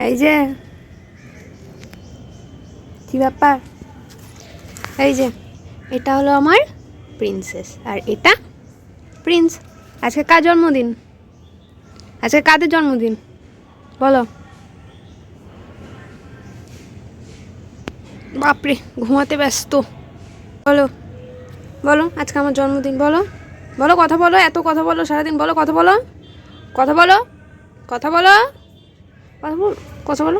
এই যে। কি ব্যাপার? এই যে, এটা হলো আমার প্রিন্সেস আর এটা প্রিন্স আজকে কার জন্মদিন? আজকে কাদের জন্মদিন? বলো। বাপরে, ঘুমাতে ব্যস্ত। বলো বলো, আজকে আমার জন্মদিন, বলো। বলো, কথা বলো, এত কথা বলো, সারাদিন বলো, কথা বলো। কথা বলো কথা বলো। কথা বল।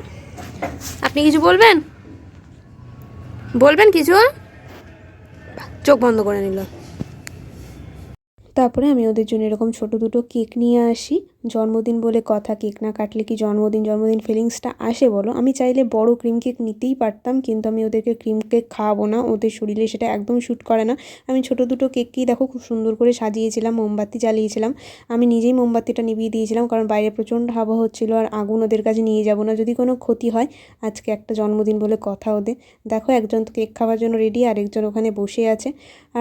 আপনি কিছু বলবেন? বলবেন কিছু চোখ বন্ধ করে নিল। তারপরে আমি ওদের জন্য এরকম ছোট দুটো কেক নিয়ে আসি। জন্মদিন বলে কথা, কেক না কাটলে কি জন্মদিন জন্মদিন ফিলিংসটা আসে বলো? আমি চাইলে বড় ক্রিম কেক নিতেই পারতাম, কিন্তু আমি ওদেরকে ক্রিম কেক খাওয়াবো না, ওদের শরীরে সেটা একদম শ্যুট করে না। আমি ছোট দুটো কেককেই দেখো খুব সুন্দর করে সাজিয়েছিলাম, মোমবাতি জ্বালিয়েছিলাম। আমি নিজেই মোমবাতিটা নিভিয়ে দিয়েছিলাম, কারণ বাইরে প্রচণ্ড হাওয়া হচ্ছিল আর আগুন ওদের কাছে নিয়ে যাব না। যদি কোনো ক্ষতি হয়, আজকে একটা জন্মদিন বলে কথা ওদের। দেখো একজন তো কেক খাওয়ার জন্য রেডি আর একজন ওখানে বসে আছে।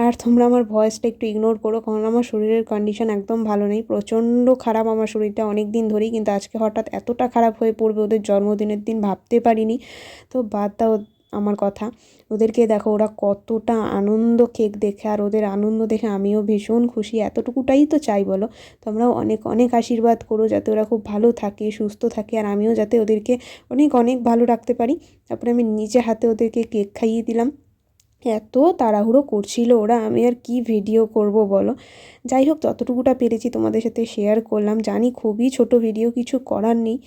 আর তোমরা আমার ভয়েসটা একটু ইগনোর করো, কারণ আমার শরীরের কন্ডিশন একদম ভালো নেই, প্রচণ্ড খারাপ আমার শরীরটা অনেক দিন ধরেই কিন্তু আজকে হঠাৎ এতটা খারাপ হয়ে পড়বে, ওদের জন্মদিনের দিন ভাবতে পারিনি। তো বাদ দাও আমার কথা। ওদেরকে দেখো, ওরা কতটা আনন্দ কেক দেখে, আর ওদের আনন্দ দেখে আমিও ভীষণ খুশি। এতটুকুটাই তো চাই বলো। তোমরাও অনেক অনেক আশীর্বাদ করো যাতে ওরা খুব ভালো থাকে, সুস্থ থাকে, আর আমিও যাতে ওদেরকে অনেক অনেক ভালো রাখতে পারি। তারপরে আমি নিজে হাতে ওদেরকে কেক খাইয়ে দিলাম। এত তাড়াহুড়ো করছিল ওরা, আমি আর কি ভিডিও করব বলো? যাই হোক, যতটুকুটা পেরেছি তোমাদের সাথে শেয়ার করলাম। জানি খুবই ছোট ভিডিও কিছু করার নেই।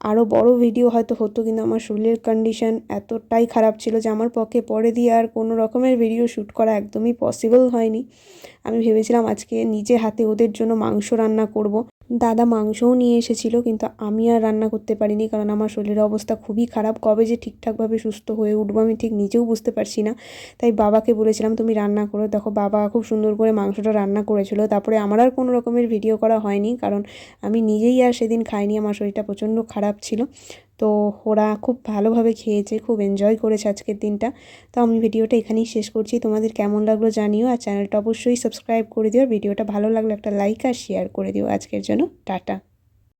আরও বড় ভিডিও হয়তো হতো, কিন্তু আমার শরীরের কন্ডিশন এতটাই খারাপ ছিল যে আমার পক্ষে পরে দিয়ে আর কোনো রকমের ভিডিও শ্যুট করা একদমই পসিবল হয়নি। আমি ভেবেছিলাম আজকে নিজে হাতে ওদের জন্য মাংস রান্না করব। দাদা মাংসও নিয়ে এসেছিল, কিন্তু আমি আর রান্না করতে পারিনি কারণ আমার শরীরের অবস্থা খুবই খারাপ। কবে যে ঠিকঠাকভাবে সুস্থ হয়ে উঠবো আমি ঠিক নিজেও বুঝতে পারছি না। তাই বাবাকে বলেছিলাম, তুমি রান্না করো। দেখো, বাবা খুব সুন্দর করে মাংসটা রান্না করেছিল। তারপরে আমার আর কোনো রকমের ভিডিও করা হয়নি কারণ আমি নিজেই আর সেদিন খাইনি। আমার শরীরটা প্রচণ্ড খারাপ ছিল। তো ওরা খুব ভালোভাবে খেয়েছে, খুব এনজয় করেছে আজকের দিনটা। তো আমি ভিডিওটা এখানেই শেষ করছি। তোমাদের কেমন লাগল জানিও, আর চ্যানেলটা অবশ্যই সাবস্ক্রাইব করে দিও। ভিডিওটা ভালো লাগলে একটা লাইক আর শেয়ার করে দিও। আজকের জন্য টাটা।